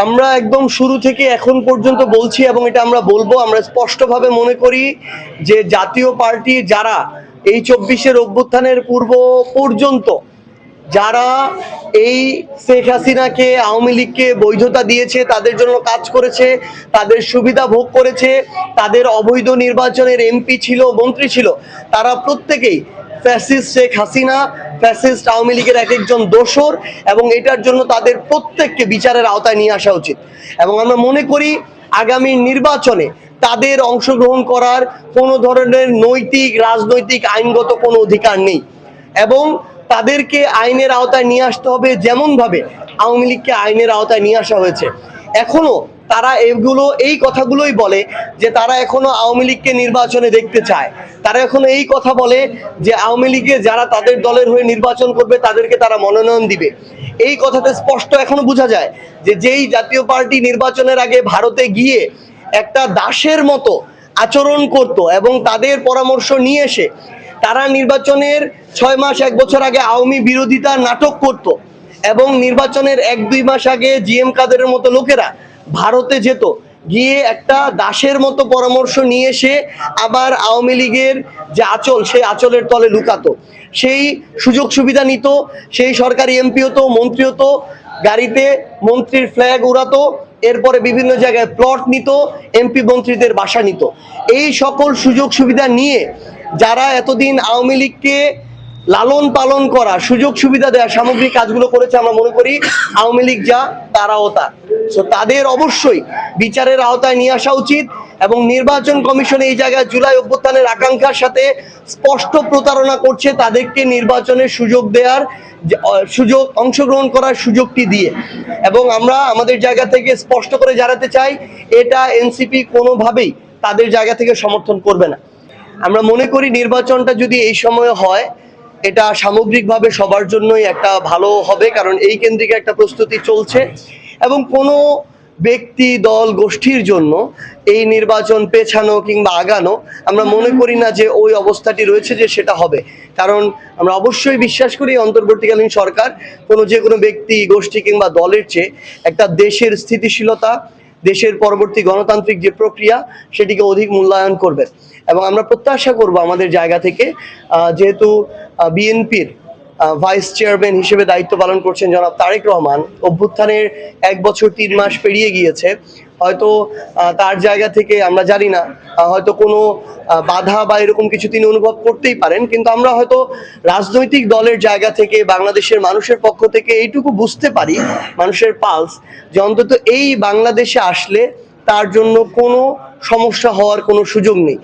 আমরা একদম শুরু থেকে এখন পর্যন্ত বলছি এবং এটা আমরা বলব, আমরা স্পষ্টভাবে মনে করি যে জাতীয় পার্টি যারা এই চব্বিশের অভ্যুত্থানের পূর্ব পর্যন্ত যারা এই শেখ হাসিনাকে, আওয়ামী লীগকে বৈধতা দিয়েছে, তাদের জন্য কাজ করেছে, তাদের সুবিধা ভোগ করেছে, তাদের অবৈধ নির্বাচনের এমপি ছিল, মন্ত্রী ছিল, তারা প্রত্যেকেই ফ্যাসিস্ট শেখ হাসিনা ফ্যাসিস্ট আওয়ামী লীগের এক একজন দোসর এবং এটার জন্য তাদের প্রত্যেককে বিচারের আওতায় নিয়ে আসা উচিত। এবং আমরা মনে করি, আগামী নির্বাচনে তাদের অংশগ্রহণ করার কোনো ধরনের নৈতিক, রাজনৈতিক, আইনগত কোনো অধিকার নেই। এবং তাদেরকে আইনের আওতায় নিয়ে আসতে হবে যেমনভাবে আওয়ামী লীগকে আইনের আওতায় নিয়ে আসা হয়েছে। এখনও তারা এগুলো, এই কথাগুলোই বলে যে তারা এখনও আওয়ামী লীগকে নির্বাচনে দেখতে চায়। তারা এখনও এই কথা বলে যে আওয়ামী লীগে যারা তাদের দলের হয়ে নির্বাচন করবে তাদেরকে তারা মনোনয়ন দিবে। এই কথাতে স্পষ্ট এখনও বোঝা যায় যে যেই জাতীয় পার্টি নির্বাচনের আগে ভারতে গিয়ে একটা দাসের মতো আচরণ করত এবং তাদের পরামর্শ নিয়ে এসে তারা নির্বাচনের ছয় মাস, এক বছর আগে আওয়ামী বিরোধিতা নাটক করত এবং নির্বাচনের এক, দুই মাস আগে জিএম কাদেরের মতো লোকেরা ভারতে যেত। গিয়ে একটা দাসের মতো পরামর্শ নিয়ে এসে আবার আওয়ামী লীগের যে আচল, সেই আচলের তলে লুকাতো। সেই সুযোগ সুবিধা নিত, সেই সরকারি এমপি হতো, মন্ত্রী হতো, গাড়িতে মন্ত্রীর ফ্ল্যাগ উড়াতো, এরপরে বিভিন্ন জায়গায় প্লট নিত, এমপি মন্ত্রীদের বাসা নিত। এই সকল সুযোগ সুবিধা নিয়ে যারা এতদিন আওয়ামী লীগকে লালন পালন করা, সুযোগ সুবিধা দেওয়া সামগ্রিক কাজগুলো করেছে, আমরা মনে করি আওয়ামী লীগ যা, তারাও তা। সো তাদের অবশ্যই বিচারের আওতায় নিয়ে আসা উচিত এবং নির্বাচন কমিশন এই জায়গায় জুলাই অভ্যুত্থানের আকাঙ্ক্ষার সাথে স্পষ্ট প্রতারণা করছে তাদেরকে নির্বাচনের সুযোগ দেওয়ার সুযোগ, অংশগ্রহণ করার সুযোগটি দিয়ে। এবং আমরা আমাদের জায়গা থেকে স্পষ্ট করে জানাতে চাই, এটা এনসিপি কোনোভাবেই তাদের জায়গা থেকে সমর্থন করবে না। আমরা মনে করি নির্বাচনটা যদি এই সময়ে হয়, এটা সামগ্রিকভাবে সবার জন্যই একটা ভালো হবে, কারণ এই কেন্দ্রিক একটা প্রস্তুতি চলছে। এবং কোনো ব্যক্তি, দল, গোষ্ঠীর জন্য এই নির্বাচন পেছানো কিংবা আগানো, আমরা মনে করি না যে ওই অবস্থাটি রয়েছে যে সেটা হবে। কারণ আমরা অবশ্যই বিশ্বাস করি অন্তর্বর্তীকালীন সরকার কোনো যে কোনো ব্যক্তি, গোষ্ঠী কিংবা দলের চেয়ে একটা দেশের স্থিতিশীলতা দেশের পরবর্তী গণতান্ত্রিক যে প্রক্রিয়া, সেটিকে অধিক মূল্যায়ন করবেন এবং আমরা প্রত্যাশা করব আমাদের জায়গা থেকে যেহেতু বিএনপির ভাইস চেয়ারম্যান হিসেবে দায়িত্ব পালন করছেন জনাব তারেক রহমান। অভ্যুত্থানের এক বছর তিন মাস পেরিয়ে গিয়েছে। হয়তো তার জায়গা থেকে আমরা জানি না হয়তো কোনো বাধা বা এরকম কিছু তিনি অনুভব করতেই পারেন। কিন্তু আমরা হয়তো রাজনৈতিক দলের জায়গা থেকে, বাংলাদেশের মানুষের পক্ষ থেকে এইটুকু বুঝতে পারি, মানুষের পালস যে অন্তত এই বাংলাদেশে আসলে তার জন্য কোনো সমস্যা হওয়ার কোনো সুযোগ নেই।